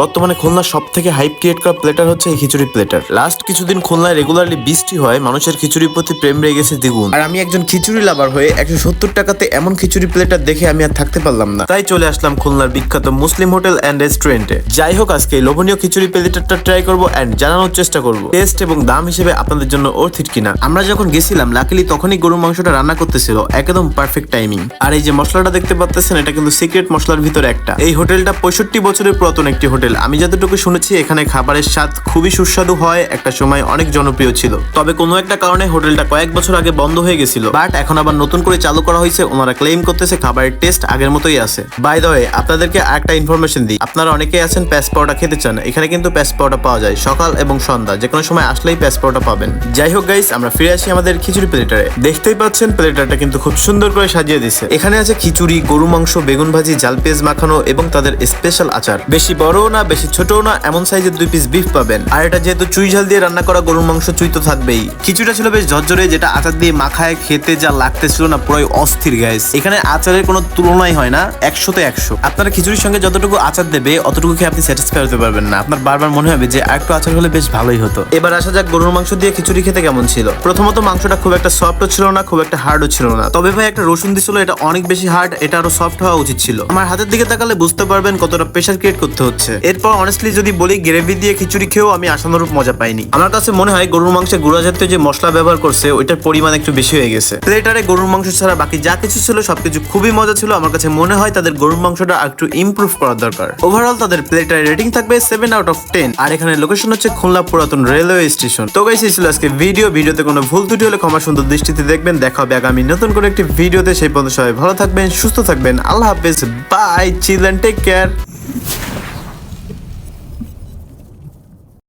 বর্তমানে খুলনার সব থেকে হাইপ ক্রিয়েট করা প্লেটার হচ্ছে এই খিচুড়ি প্লেটার লাস্ট কিছুদিন খুলনায় রেগুলারলি বৃষ্টি হয় মানুষের খিচুড়ির প্রতি প্রেম রয়ে গেছে দ্বিগুণ। আর আমি একজন খিচুড়ি লাভার হয়ে একশো সত্তর টাকাতে এমন খিচুড়ি প্লেটার দেখে আমি আর থাকতে পারলাম না। তাই চলে আসলাম খুলনার বিখ্যাত মুসলিম হোটেল অ্যান্ড রেস্টুরেন্টে যাই হোক আজকে লোভনীয় খিচুড়ি প্লেটারটা ট্রাই করব অ্যান্ড জানানোর চেষ্টা করব। টেস্ট এবং দাম হিসেবে আপনাদের জন্য অর্থিট কিনা। আমরা যখন গেছিলাম লাকিলি তখনই গরুর মাংসটা রান্না করতেছিল একদম পারফেক্ট টাইমিং আর এই যে মশলাটা দেখতে পাচ্ছেন এটা কিন্তু সিক্রেট মশলার ভিতরে একটা। এই হোটেলটা পঁয়ষট্টি বছরের পুরাতন একটি হোটেল। আমি যতটুকু শুনেছি, এখানে খাবারের স্বাদ খুবই সুস্বাদু হয়। একটা সময় অনেক জনপ্রিয় ছিল। তবে কোনো একটা কারণে হোটেলটা কয়েক বছর আগে বন্ধ হয়ে গেছিল। বাট এখন আবার নতুন করে চালু করা হয়েছে। ওনারা ক্লেম করতেছে খাবারের টেস্ট আগের মতোই আছে। বাই দ্য আপনাদেরকে একটা ইনফরমেশন দিই। আপনারা অনেকেই আছেন প্যাস পাওয়াটা খেতে চান। এখানে কিন্তু প্যাস পাওয়াটা পাওয়া যায়, সকাল এবং সন্ধ্যা। যে কোনো সময় আসলেই প্যাস পাওয়াটা পাবেন। যাই হোক গাইস আমরা ফিরে আসি আমাদের খিচুড়ি প্লেটারে। দেখতেই পাচ্ছেন প্লেটারটা কিন্তু খুব সুন্দর করে সাজিয়ে দিছে এখানে আছে খিচুড়ি, গরু মাংস, বেগুন ভাজি জাল পেঁয়াজ মাখানো এবং তাদের স্পেশাল আচার। বেশি বড়ও না, বেশি ছোটও না, এমন সাইজের দুই পিস বিফ পাবেন। আর এটা যেহেতু চুই ঝাল দিয়ে রান্না করা গরুর মাংস, চুই তো থাকবেই। খিচুড়িটা ছিল বেশ ঝরঝরে, যেটা আচার দিয়ে মাখায় খেতে যা লাগতেছিল না, পুরোই অস্থির গ্যাস এখানে আচারের কোনো তুলনাই হয় না, একশোতে একশো। আপনারা খিচুড়ির সঙ্গে যতটুকু আচার দেবে অতটুকু খেয়ে আপনি স্যাটিসফাই হতে পারবেন না। আপনার বারবার মনে হবে যে আরেকটু আচার হলে বেশ ভালোই হতো। এবার আসা যাক গরুর মাংস দিয়ে খিচুড়ি খেতে কেমন ছিল। প্রথমত মাংসটা খুব একটা সফটও ছিল না, খুব একটা হার্ডও ছিল না। তবে ভাই, একটা রসুন দিছিল, এটা অনেক বেশি হার্ড এটা আরও সফট হওয়া উচিত ছিল। আমার হাতের দিকে তাকালে বুঝতে পারবেন কতটা প্রেশার ক্রিয়েট করতে হচ্ছে। এরপর অনেস্টলি যদি বলি গ্রেভি দিয়ে খিচুড়ি খেয়েও আমি আশানুরূপ মজা পাইনি। আমার কাছে মনে হয় গরুর মাংসে গুঁড়া জাতীয় যে মশলা ব্যবহার করছে, ওইটার পরিমাণ একটু বেশি হয়ে গেছে। প্লেটারে গরুর মাংস ছাড়া বাকি যা কিছু ছিল, সবকিছু খুবই মজা ছিল। আমার কাছে মনে হয় তাদের গরুর মাংসটা একটু ইমপ্রুভ করার দরকার। ওভারঅল তাদের প্লেটারে রেটিং থাকবে সেভেন আউট অফ টেন আর এখানে লোকেশন হচ্ছে খুলনা পুরাতন রেলওয়ে স্টেশন তো গাইস ছিল আজকে ভিডিও ভিডিওতে কোনো ভুল ত্রুটি হলে ক্ষমা সুন্দর দৃষ্টিতে দেখবেন। দেখা হবে আগামী নতুন করে একটি ভিডিওতে সেই পর্যন্ত সবাই ভালো থাকবেন, সুস্থ থাকবেন। আল্লাহ হাফেজ। By children take care